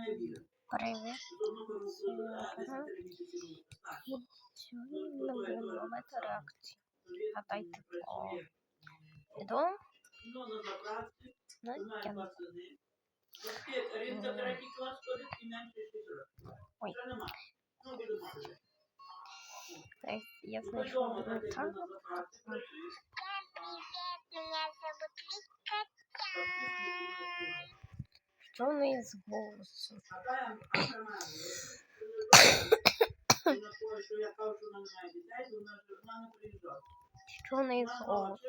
Привіт. Сьогодні ми будемо ловити реакцію. Гадайте по відео. Ну, тягну. Ой. Я знайшов одну тагу. Привет, меня зовут Вика. Неї з голосу? В неї голосу?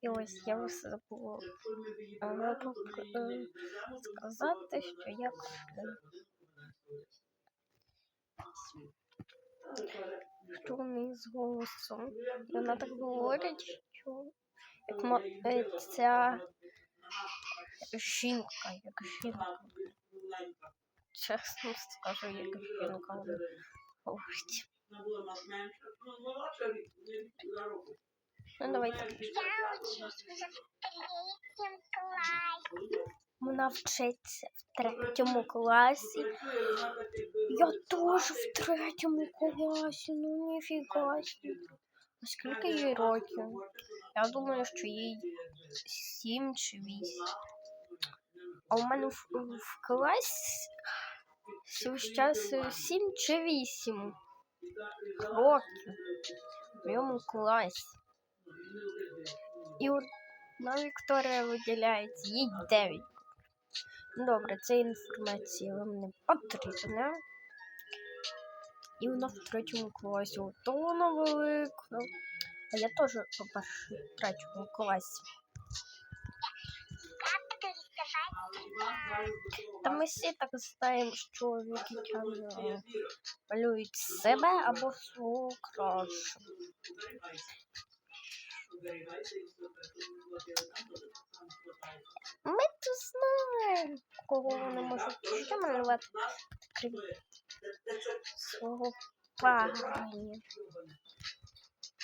І ось я вас забула е, е, сказати, що я кашляю. Що неї з голосом? І вона так говорить, що як е, ця жінка, як жінка. Чесно скажу, як жінка говорить. Ну давайте. Я учусь в третьем классе. Вона вчиться в третьому класі. Я теж в третьому класі, ну ніфіга. А скільки їй років? Я думаю, що їй сім чи вісім. А у мене в, в класі час е, чи вісім років в моєму класі. І одна Вікторія виділяється, їй дев'ять. Ну, Добре, ця інформація вам не потрібна. І вона в третьому класі. Ото вона велика. А я теж, по-перше, в третьому класі. Та ми всі так знаємо, що вікітяни малюють себе або свого кращу. Ми то знаємо, кого вони можуть ще малювати. Крім свого парня.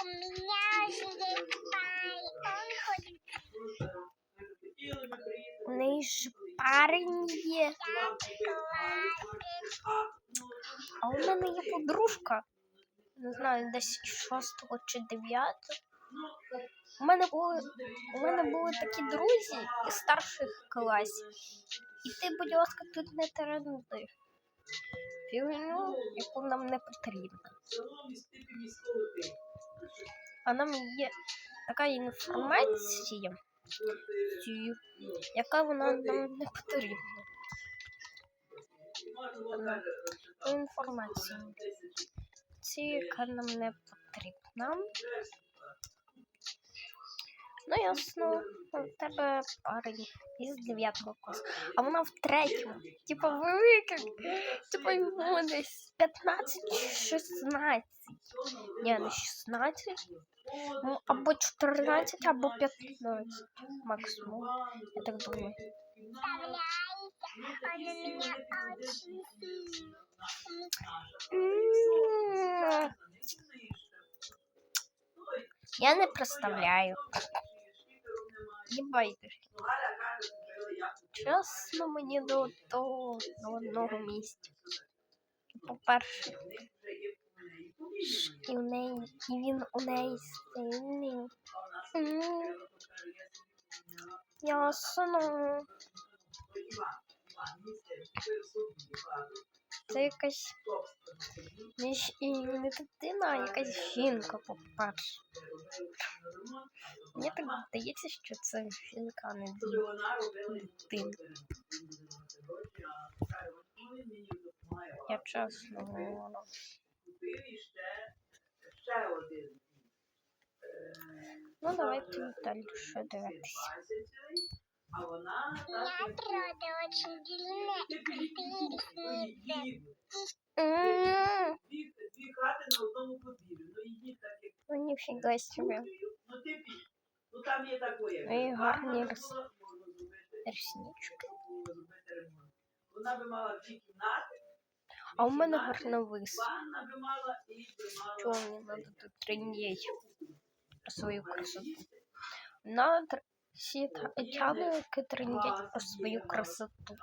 У меня же есть парень, он ходит У неї ж парень. А у мене є подружка. Не знаю, десь шостого чи дев'ятого. У мене були, у мене були такі друзі із старших класів. І ти, будь ласка, тут не тренди. Фігню, яку нам не потрібно. А нам є така інформація, ці- яка вона нам не потрібна. Інформація. Ці, яка нам не потрібна. Ну, ясно, у тебе парень із 9 класу. А вона в третьому. Типа велика. Типа йому десь 15 чи 16. Ні, не 16. Ну, або 14, або 15 максимум. Я так думаю. Представляете, он у меня очень сильный. М, Я не представляю. Не байдуже. Чесно, мені до того на одного місця. По-перше, і в неї, і він у неї сильний. Ясно. Це якась не, дитина, а якась жінка, по-перше. Мені так здається, що це жінка, не дитина. Я чесно говорю. Ну, давайте далі ще дивитися. У меня природа очень длинная. Дві хати на одному подвір'ю. Ну їдіть так, як Ну, ніфіга собі. ну ти. Ну там є такое. Ну, і гарні Реснички. Вона би мала дві кімнати, А у мене гарно вис. ванна би мала і би мала. Чого мені треба тут трендіть про свою красоту? Надо всі тянули трендять про свою красоту.